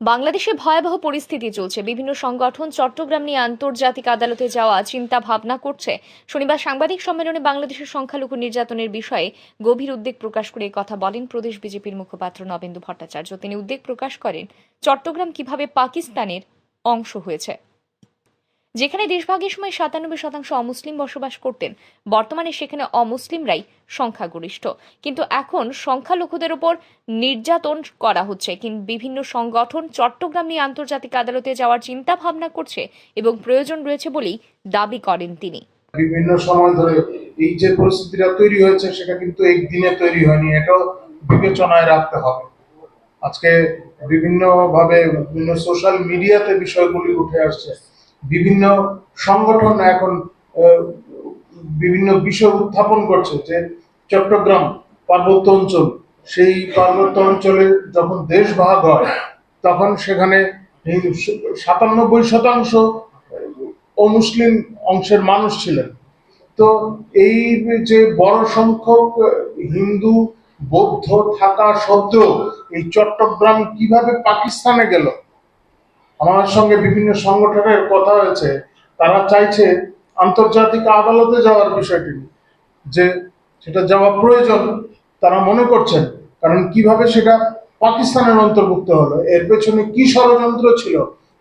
বাংলাদেশে ভয়াবহ পরিস্থিতি চলছে। বিভিন্ন সংগঠন চট্টগ্রাম নিয়ে আন্তর্জাতিক আদালতে যাওয়া চিন্তা ভাবনা করছে। শনিবার সাংবাদিক সম্মেলনে বাংলাদেশের সংখ্যালঘু নির্যাতনের বিষয়ে গভীর উদ্বেগ প্রকাশ করে কথা বলেন প্রদেশ বিজেপির মুখপাত্র নবেন্দু ভট্টাচার্য। তিনি উদ্বেগ প্রকাশ করেন, চট্টগ্রাম কীভাবে পাকিস্তানের অংশ হয়েছে। যেখানে দেশভাগের সময় সাতানব্বই শতাংশ অমুসলিম বসবাস করতেন, বর্তমানে সেখানে অমুসলিমরাই সংখ্যাগরিষ্ঠ। কিন্তু এখন সংখ্যালঘুদের ওপর নির্যাতন করা হচ্ছে। কিন্তু বিভিন্ন সংগঠন চট্টগ্রাম নিয়ে আন্তর্জাতিক আদালতে যাওয়ার চিন্তা ভাবনা করছে এবং প্রয়োজন রয়েছে বলেই দাবি করেন তিনি। বিভিন্ন সময় ধরে এই যে পরিস্থিতিটা তৈরি হয়েছে, সেটা কিন্তু একদিনে তৈরি হয়নি। এটাও বিবেচনায় রাখতে হবে। আজকে বিভিন্ন ভাবে বিভিন্ন সোশ্যাল মিডিয়াতে বিষয়গুলি উঠে আসছে। বিভিন্ন সংগঠন এখন বিভিন্ন বিষয় উত্থাপন করছে যে চট্টগ্রাম পার্বত্য অঞ্চল, সেই পার্বত্য অঞ্চলে যখন দেশ ভাগ হয়, তখন সেখানে সাতানব্বই শতাংশ অমুসলিম অংশের মানুষ ছিলেন। তো এই যে বড় সংখ্যক হিন্দু, বৌদ্ধ থাকা সত্ত্বেও এই চট্টগ্রাম কীভাবে পাকিস্তানে গেল? আমার সঙ্গে বিভিন্ন সংগঠনের কথা হয়েছে, তারা চাইছে আন্তর্জাতিক আদালতে যাওয়ার বিষয়টি যে সেটা যাওয়া প্রয়োজন তারা মনে করছেন, কারণ কীভাবে সেটা পাকিস্তানের অন্তর্ভুক্ত হলো, এর পেছনে কি ষড়যন্ত্র ছিল,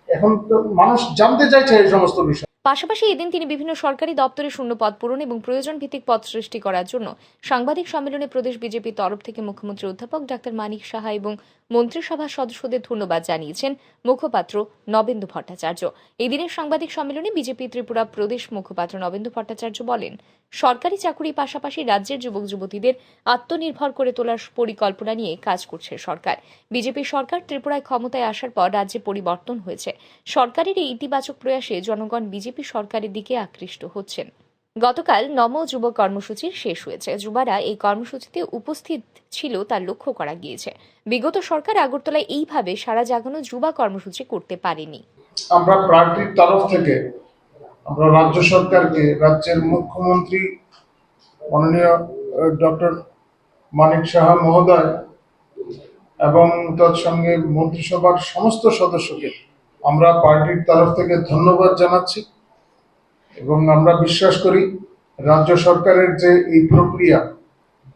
এখন তো মানুষ জানতে চাইছে এই সমস্ত বিষয়। পাশাপাশি এদিন তিনি বিভিন্ন সরকারি দপ্তরে শূন্য পদ পূরণ এবং প্রয়োজন ভিত্তিক পদ সৃষ্টি করার জন্য সাংবাদিক সম্মেলনে প্রদেশ বিজেপির তরফ থেকে মুখ্যমন্ত্রী অধ্যাপক ডাক্তার মানিক সাহা এবং মন্ত্রিসভার সদস্যদের ধন্যবাদ জানিয়েছেন মুখপাত্র নবেন্দু ভট্টাচার্য। এদিনের দিনের সাংবাদিক সম্মেলনে বিজেপি ত্রিপুরা প্রদেশ মুখপাত্র নবেন্দু ভট্টাচার্য বলেন সরকারি চাকুরির পাশাপাশি রাজ্যের যুবক যুবতীদের আত্মনির্ভর করে তোলার পরিকল্পনা নিয়ে কাজ করছে সরকার। বিজেপি সরকার ত্রিপুরায় ক্ষমতায় আসার পর রাজ্যে পরিবর্তন হয়েছে। সরকারের এই ইতিবাচক প্রয়াসে জনগণ বিজেপি সরকারের দিকে আকৃষ্ট হচ্ছেন। গতকাল নম যুব কর্মসূচির শেষ হয়েছে। যুবারা এই কর্মসূচিতে উপস্থিত ছিল তা লক্ষ্য করা গিয়েছে। বিগত সরকার আগরতলায় এইভাবে সারা জাগানো যুবা কর্মসূচি করতে পারেনি। আমরা পার্টির তরফ থেকে আমরা রাজ্য সরকারকে রাজ্যের মুখ্যমন্ত্রী মাননীয় ডক্টর মানিক সাহা মহোদয় এবং তৎসঙ্গে মন্ত্রিসভার সমস্ত সদস্যকে আমরা পার্টির তরফ থেকে ধন্যবাদ জানাচ্ছি এবং আমরা বিশ্বাস করি রাজ্য সরকারের যে এই প্রক্রিয়া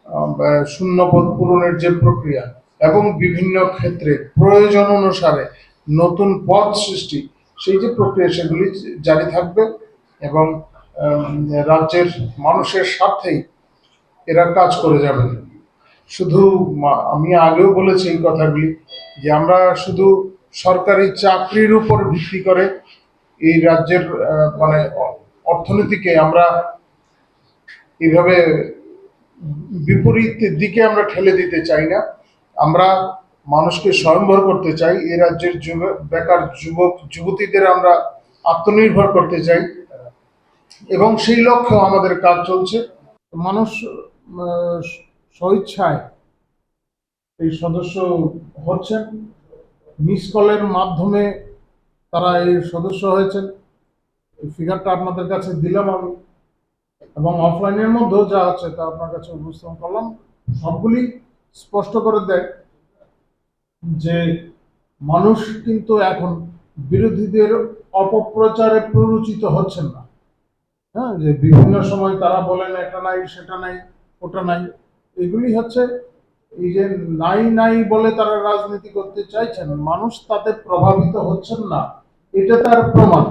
আহ, বা শূন্যপদ পূরণের যে প্রক্রিয়া এবং বিভিন্ন ক্ষেত্রে প্রয়োজন অনুসারে নতুন পদ সৃষ্টি সেই যে প্রক্রিয়া সেগুলি জারি থাকবে। এবং রাজ্যের মানুষের স্বার্থেই এরা কাজ করে যাবেন শুধু আমি আগেও বলেছি এই কথাগুলি যে আমরা শুধু সরকারি চাকরির উপর ভিত্তি করে এই রাজ্যের মানে অর্থনীতিকে আমরা এইভাবে বিপরীত দিকে আমরা ঠেলে দিতে চাই না। আমরা মানুষকে স্বয়ংভর করতে চাই। এই রাজ্যের যুব, বেকার যুবক, যুবতীদের আমরা আত্মনির্ভর করতে চাই। এবং সেই লক্ষ্যে আমাদের কাজ চলছে। মানুষ স্বইচ্ছায় এই সদস্য হচ্ছেন। মিস কলের মাধ্যমে তারা এই সদস্য হয়েছেন। এই ফিগারটা আপনাদের কাছে দিলাম আমি। এবং অফলাইনের মধ্যেও যা আছে তা আপনার কাছে উপস্থাপন করলাম। সবগুলি স্পষ্ট করে দেয় যে মানুষ কিন্তু এখন বিরোধীদের অপপ্রচারে প্ররোচিত হচ্ছেন না। হ্যাঁ যে বিভিন্ন সময় তারা বলেন এটা নাই, সেটা নাই, ওটা নাই। এগুলি হচ্ছে এই যে নাই নাই বলে তারা রাজনীতি করতে চাইছেন, মানুষ তাতে প্রভাবিত হচ্ছেন না। এটা তার প্রমাণ।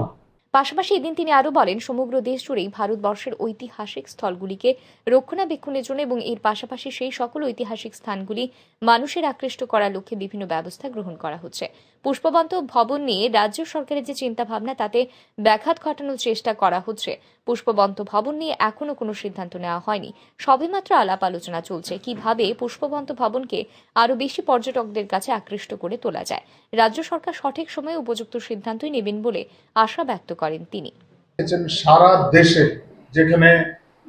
পাশাপাশি এদিন তিনি আরও বলেন, সমগ্র দেশ জুড়েই ভারতবর্ষের ঐতিহাসিক স্থলগুলিকে রক্ষণাবেক্ষণের জন্য এবং এর পাশাপাশি সেই সকল ঐতিহাসিক স্থানগুলি মানুষের আকৃষ্ট করার লক্ষ্যে বিভিন্ন ব্যবস্থা গ্রহণ করা হচ্ছে। পুষ্পবন্ত ভবন নিয়ে রাজ্য সরকারের যে চিন্তাভাবনা, তাতে ব্যাঘাত ঘটানোর চেষ্টা করা হচ্ছে। পুষ্পবন্ত ভবন নিয়ে এখনও কোনো সিদ্ধান্ত নেওয়া হয়নি। সবেমাত্র আলাপ আলোচনা চলছে, কীভাবে পুষ্পবন্ত ভবনকে আরও বেশি পর্যটকদের কাছে আকৃষ্ট করে তোলা যায়। রাজ্য সরকার সঠিক সময়ে উপযুক্ত সিদ্ধান্তই নেবেন বলে আশা ব্যক্ত করেন তিনি। সারা দেশে যেখানে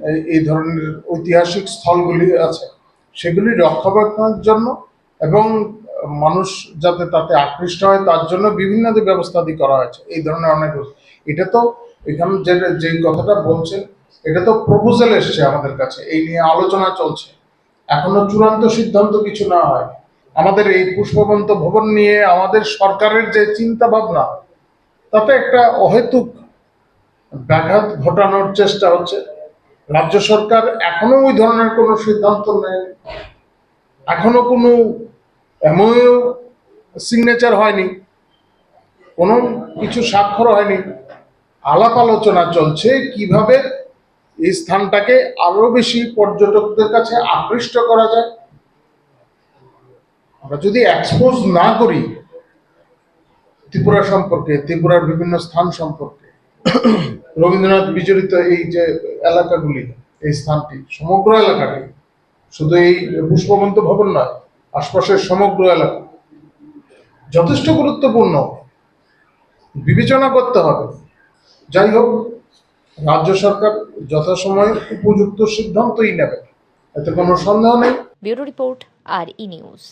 এই- ধরনের ঐতিহাসিক স্থলগুলি আছে, সেগুলি রক্ষণাবেক্ষণের জন্য এবং মানুষ যাতে তাতে আকৃষ্ট হয়, তার জন্য বিভিন্ন যে ব্যবস্থাদি করা হয়েছে, এই ধরনের অনেক এটা তো এখানে যে যে কথাটা বলছেন, এটা তো প্রপোজাল এসছে আমাদের কাছে, এই নিয়ে আলোচনা চলছে। এখনও চূড়ান্ত সিদ্ধান্ত কিছু না হয়। আমাদের এই পুষ্পবন্ত ভবন নিয়ে আমাদের সরকারের যে চিন্তা ভাবনা তাতে একটা অহেতুক ব্যাঘাত ঘটানোর চেষ্টা হচ্ছে। রাজ্য সরকার এখনও ওই ধরনের কোনো সিদ্ধান্ত নেয় এখনও কোনো এমও সিগনেচার হয়নি। কোনো কিছু স্বাক্ষর হয়নি। আলাপ আলোচনা চলছে কীভাবে এই স্থানটাকে আরও বেশি পর্যটকদের কাছে আকৃষ্ট করা যায়। আমরা যদি এক্সপোজ না করি ত্রিপুরা সম্পর্কে, ত্রিপুরার বিভিন্ন স্থান সম্পর্কে। রবীন্দ্রনাথ বিজড়িত এই যে এলাকাগুলি, এই স্থানটি, সমগ্র এলাকাটি, শুধু এই পুষ্পবন্ত ভবন নয়, আশপাশের সমগ্র এলাকা, যথেষ্ট গুরুত্বপূর্ণ। বিবেচনা করতে হবে। যাই হোক, রাজ্য সরকার যথাসময়ে উপযুক্ত সিদ্ধান্তই নেবে, এতে কোনো সন্দেহ নেই। Bureau report, R E news.